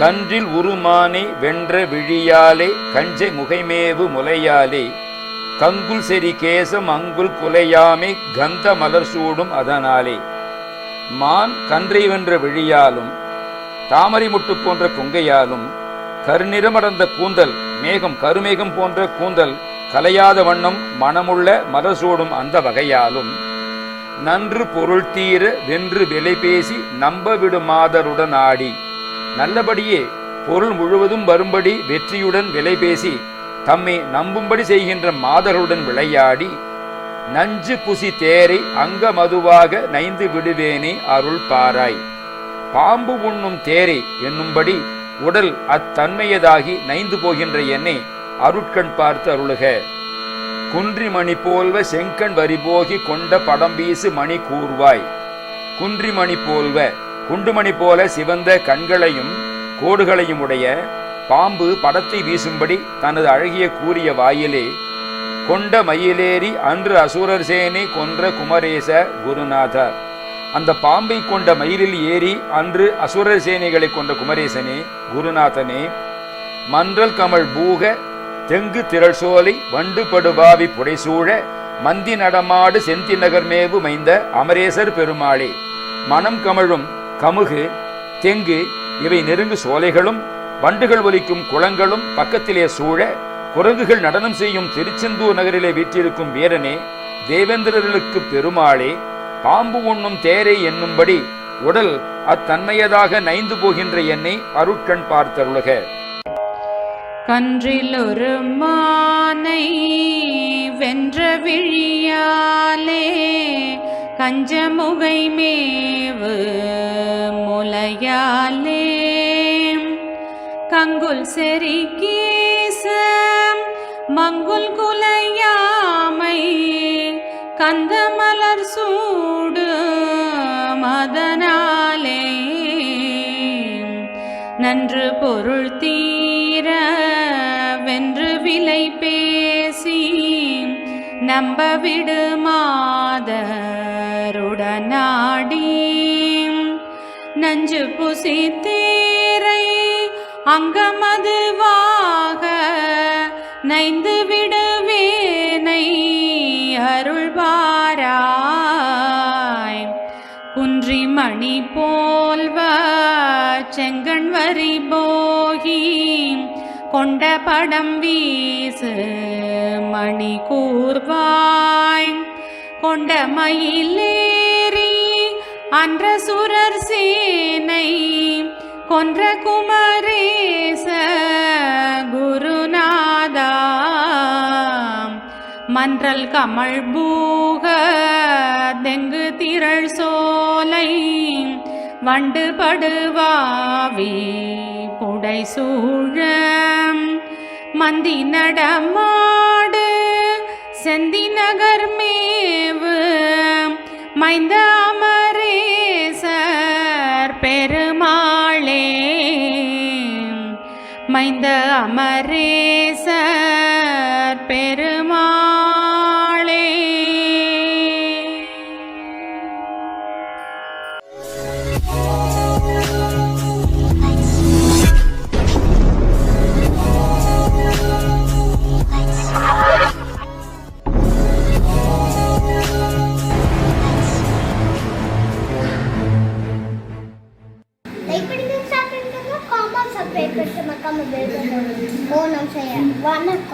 கன்றில் உருமானை வென்ற விழியாலே கஞ்சை முகைமேவு முலையாலே. கங்குல் செரி கேசம் அங்குல் குலையாமை கந்த மலர் சூடும் அதனாலே. மான் கன்றை வென்ற விழியாலும் தாமரை முட்டு போன்ற கொங்கையாலும் கருநிறமடர்ந்த கூந்தல் மேகம் கருமேகம் போன்ற கூந்தல் கலையாத வண்ணம் மனமுள்ள மலசூடும் சூடும் அந்த வகையாலும். நன்று பொருள் தீர வென்று விலை பேசி நம்ப விடுமாதருடன் ஆடி நல்லபடியே பொருள் முழுவதும் வரும்படி வெற்றியுடன் விலை பேசி தம்மை நம்பும்படி செய்கின்ற மாதருடன் விளையாடி நஞ்சு புசி தேரை அங்க மதுவாக நைந்து விடுவேனே அருள் பாராய். பாம்பு உண்ணும் தேரை என்னும்படி உடல் அத்தன்மையதாகி நைந்து போகின்ற என்னை அருட்கண் பார்த்து அருளுக. குன்றிமணி போல்வ செங்கண் வரிபோகி கொண்ட படம் வீசு மணி கூர்வாய். குன்றிமணி போல்வ குண்டுமணி போல சிவந்த கண்களையும் கோடுகளையும் உடைய பாம்பு படத்தை வீசும்படி தனது அழகிய கூறிய வாயிலே கொண்ட மயிலேறி அன்று அசுரர் சேனை கொன்ற குமரேச குருநாதர். அந்த பாம்பை கொண்ட மயிலில் ஏறி அன்று அசுரர் சேனைகளை கொண்ட குமரேசனே குருநாதனே மன்றல் கமல் பூக தெங்கு திரள் சோலை வண்டு படுபாவி புடைசூழ மந்தி நடமாடு செந்தி நகர் மேவு மைந்த அமரேசர் பெருமாளே. மனம் கமழும் கமுகு தெங்கு இவை நெருங்கு சோலைகளும் வண்டுகள் ஒலிக்கும் குளங்களும் பக்கத்திலே சூழ குரங்குகள் நடனம் செய்யும் திருச்செந்தூர் நகரிலே வீற்றிருக்கும் வீரனே தேவேந்திரர்களுக்கு பெருமாளே பாம்பு உண்ணும் தேரை என்னும்படி உடல் அத்தன்மையதாக நைந்து போகின்ற என்னை அருட்கண் பார்த்தருளுக. கன்றில் ஒரு மானை வென்ற விழியாலே கஞ்சமுகை மேவு கங்குல் செறி கேசம் மங்குல் குலையாமை கந்தமலர் சூடு மதனாலே. நன்று பொருள் தீர வென்று விலை பேசி நம்ப விடு மாதருடனாடி. நஞ்சு புசி அங்கமதுவாக நைந்து விடுவேனை அருள்வாராய். குன்றி மணி போல்வ செங்கண் வரி போகி கொண்ட படம் வீசு மணி கூர்வாய் கொண்ட மயிலேறி அன்ற சுரர் சேனை கொன்ற குமரேச குருநாதா மன்றல் கமல் பூக தெங்கு திரள் சோலை. வண்டு படுவாவி புடை சூழ. மந்தி நடமாடு செந்தி நகர் மேவு. மைந்த மைந்த அமரேசர் பெருமாளே. லைக் பண்ணுங்க పేరు పెడితే మా అక్క మా పేరు పెట్టాను ఓ నమస్య వన్ అక్క.